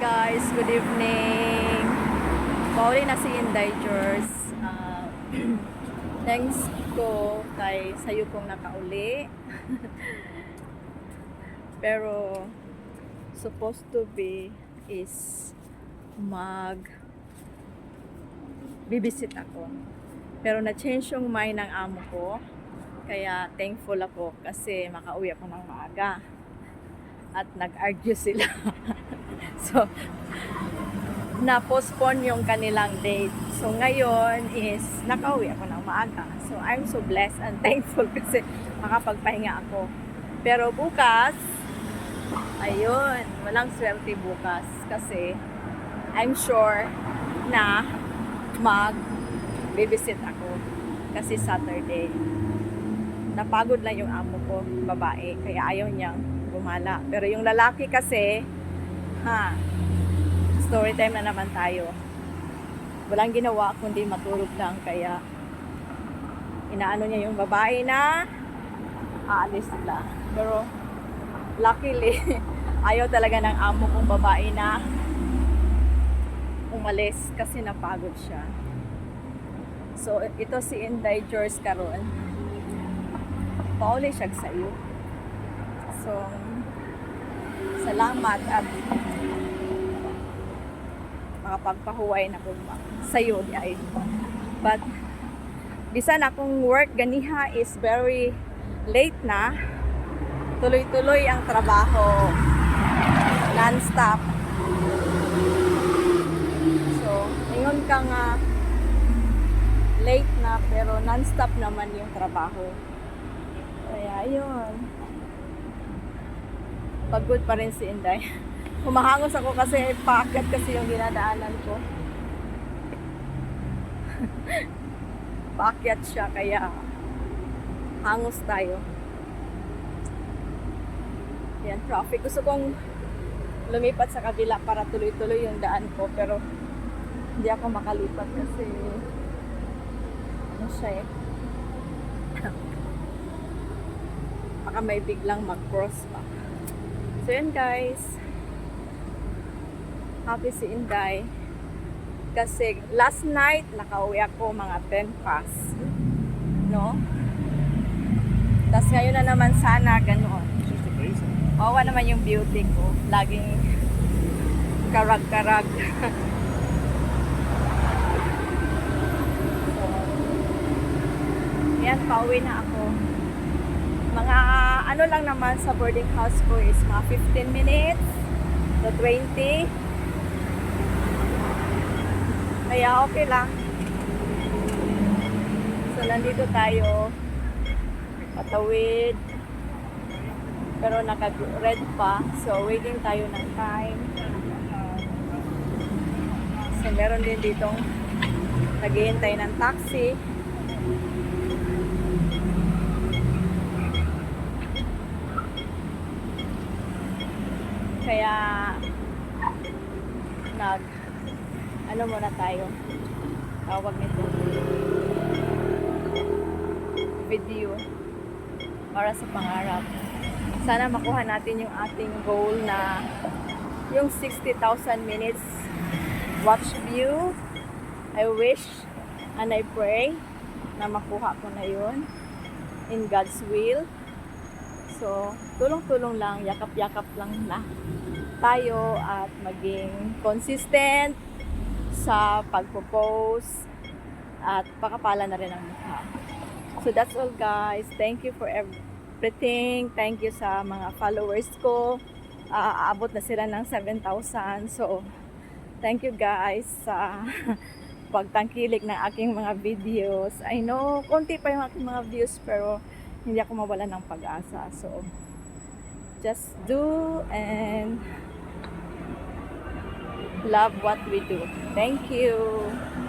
Guys, good evening. Pauli na si Inday. Ah, thanks ko kay sayo kong nakauli. Pero supposed to be is mag bibisit ako. Pero na-change yung mind ng amo ko. Kaya thankful ako kasi makauwi ako ng maaga. At nag-argue sila. so, na-postpone yung kanilang date. So, ngayon is nakauwi ako ng maaga. So, I'm so blessed and thankful kasi makapagpahinga ako. Pero bukas, ayun, walang swerte bukas kasi I'm sure na mag babysit ako kasi Saturday. Napagod lang yung amo ko, babae, kaya ayaw niyang gumala. Pero yung lalaki kasi, ha, story time na naman tayo. Walang ginawa kundi matulog lang kaya inaano niya yung babae na aalis sila. Pero luckily, ayaw talaga ng amo kong babae na umalis kasi napagod siya. So, ito si Inday George karon. Pauli siya sa iyo. So, salamat at makapagpahuway na ko sa iyo di ay. But, bisan akong work ganiha is very late na. Tuloy-tuloy ang trabaho. Non-stop. So, ingon ka nga late na pero non-stop naman yung trabaho. Kaya yun. Pagod pa rin si Inday. Humahangos ako kasi paakyat kasi yung dinadaanan ko. paakyat siya kaya hangos tayo. Yan, traffic. Gusto kong lumipat sa kabila para tuloy-tuloy yung daan ko pero hindi ako makalipat kasi ano siya eh. Baka may biglang mag-cross pa. So yun guys. Happy si Inday. Kasi last night, nakauwi ako mga 10 past. No? Tapos ngayon na naman sana, ganoon. Mawa naman yung beauty ko. Laging karag-karag. so, yan, pauwi na ako. Mga ano lang naman sa boarding house ko is mga 15 minutes to 20. Kaya okay lang. So, nandito tayo. Patawid. Pero naka-red pa. So, waiting tayo ng time. So, meron din ditong naghihintay ng taxi. Kaya, nag, ano muna tayo, tawag nito, video. Para sa pangarap. Sana makuha natin yung ating goal na yung 60,000 minutes watch view. I wish and I pray na makuha ko na yun. In God's will. So, tulong-tulong lang, yakap-yakap lang na tayo at maging consistent sa pagpo-post at pakapala na rin ang mukha. So, that's all guys. Thank you for everything. Thank you sa mga followers ko. Ah, aabot na sila ng 7,000. So, thank you guys sa pagtangkilik ng aking mga videos. I know, konti pa yung aking mga views pero hindi ako mawala ng pag-asa. So, just do and love what we do. Thank you.